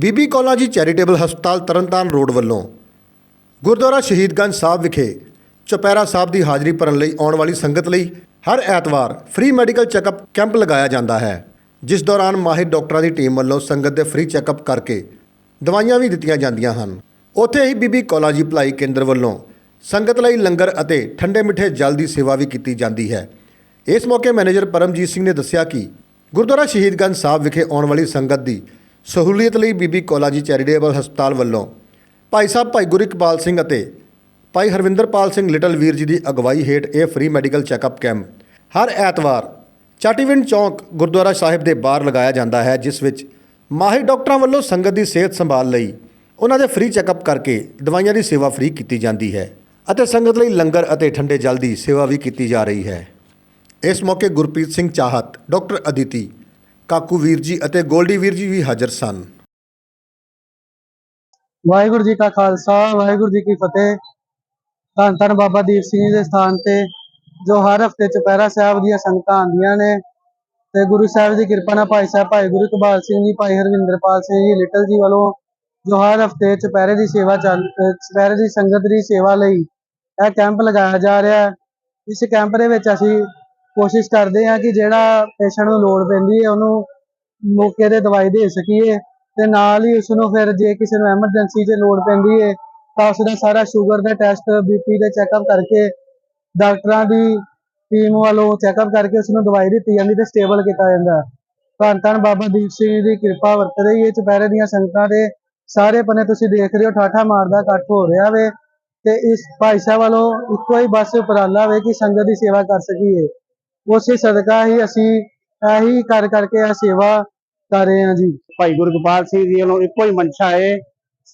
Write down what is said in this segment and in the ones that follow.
Bibi Kaulan ji charitable ਹਸਪਤਾਲ Tarn Taran road ਵੱਲੋਂ ਗੁਰਦੁਆਰਾ ਸ਼ਹੀਦਗੰਜ ਸਾਹਿਬ ਵਿਖੇ ਚੁਪਹਿਰਾ ਸਾਹਿਬ ਦੀ ਹਾਜ਼ਰੀ ਭਰਨ ਲਈ ਆਉਣ ਵਾਲੀ ਸੰਗਤ ਲਈ ਹਰ ਐਤਵਾਰ ਫ੍ਰੀ ਮੈਡੀਕਲ ਚੈੱਕਅਪ ਕੈਂਪ ਲਗਾਇਆ ਜਾਂਦਾ ਹੈ, ਜਿਸ ਦੌਰਾਨ ਮਾਹਿਰ ਡਾਕਟਰਾਂ ਦੀ ਟੀਮ ਵੱਲੋਂ ਸੰਗਤ ਦੇ ਫ੍ਰੀ ਚੈੱਕਅਪ ਕਰਕੇ ਦਵਾਈਆਂ ਵੀ ਦਿੱਤੀਆਂ ਜਾਂਦੀਆਂ ਹਨ। ਉੱਥੇ ਹੀ ਬੀਬੀ ਕੌਲਾਂ ਜੀ ਭਲਾਈ ਕੇਂਦਰ ਵੱਲੋਂ ਸੰਗਤ ਲਈ ਲੰਗਰ ਅਤੇ ਠੰਡੇ ਮਿੱਠੇ ਜਲ ਦੀ ਸੇਵਾ ਵੀ ਕੀਤੀ ਜਾਂਦੀ ਹੈ। ਇਸ ਮੌਕੇ ਮੈਨੇਜਰ ਪਰਮਜੀਤ ਸਿੰਘ ਨੇ ਦੱਸਿਆ ਕਿ ਗੁਰਦੁਆਰਾ ਸ਼ਹੀਦਗੰਜ ਸਾਹਿਬ ਵਿਖੇ ਆਉਣ ਵਾਲੀ ਸੰਗਤ ਦੀ ਸਹੂਲੀਅਤ ਲਈ ਬੀਬੀ ਕੌਲਾਂ ਚੈਰੀਟੇਬਲ ਹਸਪਤਾਲ ਵੱਲੋਂ ਭਾਈ ਸਾਹਿਬ ਭਾਈ ਗੁਰਿਕਪਾਲ ਸਿੰਘ ਅਤੇ ਭਾਈ ਹਰਵਿੰਦਰਪਾਲ ਸਿੰਘ ਲਿਟਲ ਵੀਰ ਜੀ ਦੀ ਅਗਵਾਈ ਹੇਠ ਇਹ ਫ੍ਰੀ ਮੈਡੀਕਲ ਚੈੱਕਅਪ ਕੈਂਪ ਹਰ ਐਤਵਾਰ ਚਾਟੀਵਿੰਡ ਚੌਂਕ ਗੁਰਦੁਆਰਾ ਸਾਹਿਬ ਦੇ ਬਾਹਰ ਲਗਾਇਆ ਜਾਂਦਾ ਹੈ, ਜਿਸ ਵਿੱਚ ਮਾਹਿਰ ਡਾਕਟਰਾਂ ਵੱਲੋਂ ਸੰਗਤ ਦੀ ਸਿਹਤ ਸੰਭਾਲ ਲਈ ਉਹਨਾਂ ਦੇ ਫ੍ਰੀ ਚੈੱਕਅਪ ਕਰਕੇ ਦਵਾਈਆਂ ਦੀ ਸੇਵਾ ਫ੍ਰੀ ਕੀਤੀ ਜਾਂਦੀ ਹੈ ਅਤੇ ਸੰਗਤ ਲਈ ਲੰਗਰ ਅਤੇ ਠੰਡੇ ਜਲ ਦੀ ਸੇਵਾ ਵੀ ਕੀਤੀ ਜਾ ਰਹੀ ਹੈ। ਇਸ ਮੌਕੇ ਗੁਰਪ੍ਰੀਤ ਸਿੰਘ ਚਾਹਤ, ਡਾਕਟਰ ਅਦਿਤੀ ਕਾਕੂ ਵੀਰ ਜੀ ਅਤੇ ਗੋਲਡੀ ਵੀਰ ਜੀ ਵੀ ਹਾਜ਼ਰ ਸਨ। ਵਾਹਿਗੁਰੂ ਜੀ ਕਾ ਖਾਲਸਾ, ਵਾਹਿਗੁਰੂ ਜੀ ਕੀ ਫਤਿਹ। ਧੰਨ ਧੰਨ ਬਾਬਾ ਦੀਪ ਸਿੰਘ ਜੀ ਦੇ ਸਥਾਨ ਤੇ, ਜੋ ਹਰ ਹਫ਼ਤੇ ਚੁਪਹਿਰਾ ਸਾਹਿਬ ਦੀਆਂ ਸੰਗਤਾਂ ਆਉਂਦੀਆਂ ਨੇ ਤੇ ਗੁਰੂ ਸਾਹਿਬ ਦੀ ਕਿਰਪਾ ਨਾਲ ਭਾਈ ਸਾਹਿਬ, ਭਾਈ ਗੁਰੂ ਇਕਬਾਲ ਸਿੰਘ ਜੀ, ਭਾਈ ਹਰਵਿੰਦਰਪਾਲ ਸਿੰਘ ਜੀ, ਲਿਟਲ ਜੀ ਵੱਲੋਂ ਜੋ ਹਰ ਹਫ਼ਤੇ ਚੁਪਹਿਰੇ ਦੀ ਸੇਵਾ ਚੱਲ, ਅਹ ਚੁਪਹਿਰੇ ਦੀ ਸੰਗਤ ਦੀ ਸੇਵਾ ਲਈ ਇਹ ਕੈਂਪ ਲਗਾਇਆ ਜਾ ਰਿਹਾ। ਹੈ ਇਸ ਕੈਂਪ ਦੇ ਵਿੱਚ ਅਸੀਂ ਕੋਸ਼ਿਸ਼ ਕਰਦੇ ਹਾਂ ਕਿ ਜਿਹੜਾ ਪੇਸ਼ੈਂਟ ਨੂੰ ਲੋੜ ਪੈਂਦੀ ਹੈ, ਉਹਨੂੰ ਮੌਕੇ ਤੇ ਦਵਾਈ ਦੇ ਸਕੀਏ ਤੇ ਨਾਲ ਹੀ ਉਸ ਨੂੰ ਫਿਰ ਜੇ ਕਿਸੇ ਨੂੰ ਐਮਰਜੈਂਸੀ 'ਚ ਲੋੜ ਪੈਂਦੀ ਹੈ, ਤਾਂ ਉਸ ਦਾ ਸਾਰਾ ਸ਼ੂਗਰ ਦਾ ਟੈਸਟ ਬੀਪੀ ਦਾ ਚੈੱਕਅਪ ਕਰਕੇ ਡਾਕਟਰਾਂ ਦੀ ਟੀਮ ਵੱਲੋਂ ਚੈੱਕਅਪ ਕਰਕੇ ਉਸ ਨੂੰ ਦਵਾਈ ਦਿੱਤੀ ਜਾਂਦੀ ਤੇ ਸਟੇਬਲ ਕੀਤਾ ਜਾਂਦਾ। ਧੰਨ ਧੰਨ ਬਾਬਾ ਦੀਪ ਸਿੰਘ ਦੀ ਕਿਰਪਾ ਵਰਤ ਰਹੀ ਹੈ, ਚੁਪਹਿਰੇ ਦੀਆਂ ਸੰਗਤਾਂ ਦੇ ਸਾਰੇ ਪਨੇ ਤੁਸੀਂ ਦੇਖ ਰਹੇ ਹੋ, ਠਾਠਾ ਮਾਰਦਾ ਇਕੱਠ ਹੋ ਰਿਹਾ ਵੇ ਤੇ ਇਸ ਭਾਈ ਸਾਹਿਬ ਵੱਲੋਂ ਇੱਕੋ ਹੀ ਬਸ ਉਪਰਾਲਾ ਵੇ ਕਿ ਸੰਗਤ ਦੀ ਸੇਵਾ ਕਰ ਸਕੀਏ। ਉਸੇ ਸਦਕਾ ਹੀ ਅਸੀਂ ਇਹੀ ਕਰ ਕਰਕੇ ਇਹ ਸੇਵਾ ਕਰ ਰਹੇ ਹਾਂ ਜੀ। ਭਾਈ ਗੁਰਗੋਪਾਲ ਸਿੰਘ ਜੀ ਵੱਲੋਂ ਇੱਕੋ ਹੀ ਮਨਸ਼ਾ ਹੈ,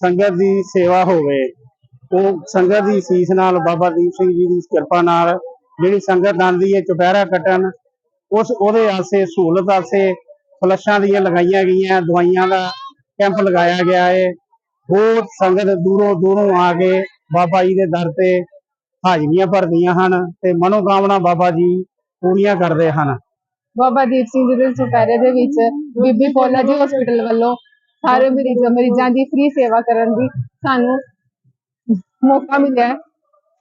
ਸੰਗਤ ਦੀ ਸੇਵਾ ਹੋਵੇ। ਉਹ ਸੰਗਤ ਦੀ ਸੀਸ ਨਾਲ ਬਾਬਾ ਦੀਪ ਸਿੰਘ ਜੀ ਦੀ ਕਿਰਪਾ ਨਾਲ ਜਿਹੜੀ ਸੰਗਤ ਆਉਂਦੀ ਹੈ, ਚੁਪਹਿਰਾ ਕੱਟਣ, ਉਸ ਉਹਦੇ ਆਸੇ ਸਹੂਲਤ ਆਸੇ ਫਲਸ਼ਾਂ ਦੀਆਂ ਲਗਾਈਆਂ ਗਈਆਂ, ਦਵਾਈਆਂ ਦਾ ਕੈਂਪ ਲਗਾਇਆ ਗਿਆ ਹੈ। ਬਹੁਤ ਸੰਗਤ ਦੂਰੋਂ ਦੂਰੋਂ ਆ ਕੇ ਬਾਬਾ ਜੀ ਦੇ ਦਰ ਤੇ ਹਾਜ਼ਰੀਆਂ ਭਰਦੀਆਂ ਹਨ ਤੇ ਮਨੋਕਾਮਨਾ ਬਾਬਾ ਜੀ ਪੂਰੀਆਂ ਕਰਦੇ ਹਨ। ਬਾਬਾ ਦੀਪ ਸਿੰਘ ਜੀ ਦੇ ਚੁਪਹਿਰੇ ਦੇ ਵਿੱਚ ਬੀਬੀ ਪੌਲਾ ਜੀ ਹਸਪੀਟਲ ਵੱਲੋਂ ਸਾਰੇ ਮਰੀਜ਼ਾਂ ਮਰੀਜ਼ਾਂ ਦੀ ਫ੍ਰੀ ਸੇਵਾ ਕਰਨ ਦੀ ਸਾਨੂੰ ਮੌਕਾ ਮਿਲਿਆ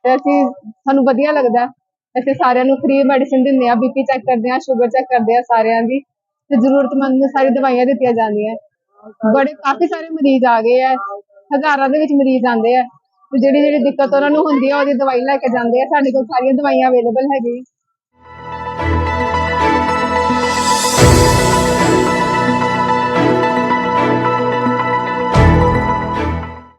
ਤੇ ਅਸੀਂ, ਸਾਨੂੰ ਵਧੀਆ ਲੱਗਦਾ ਅਸੀਂ ਸਾਰਿਆਂ ਨੂੰ ਫ੍ਰੀ ਮੈਡੀਸਿਨ ਦਿੰਦੇ ਆ ਬੀਪੀ ਚੈੱਕ ਕਰਦੇ ਆ ਸ਼ੂਗਰ ਚੈੱਕ ਕਰਦੇ ਆ ਸਾਰਿਆਂ ਦੀ। ਤੇ ਜ਼ਰੂਰਤਮੰਦ ਨੂੰ ਸਾਰੀ ਦਵਾਈਆਂ ਦਿੱਤੀਆਂ ਜਾਂਦੀਆਂ ਬੜੇ, ਕਾਫੀ ਸਾਰੇ ਮਰੀਜ਼ ਆ ਗਏ ਆ ਹਜ਼ਾਰਾਂ ਦੇ ਵਿੱਚ ਮਰੀਜ਼ ਆਉਂਦੇ ਆ ਤੇ ਜਿਹੜੀ ਜਿਹੜੀ ਦਿੱਕਤ ਉਹਨਾਂ ਨੂੰ ਹੁੰਦੀ ਆ ਉਹਦੀ ਦਵਾਈ ਲੈ ਕੇ ਜਾਂਦੇ ਆ ਸਾਡੇ ਕੋਲ ਸਾਰੀਆਂ ਦਵਾਈਆਂ ਅਵੇਲੇਬਲ ਹੈਗੀਆਂ।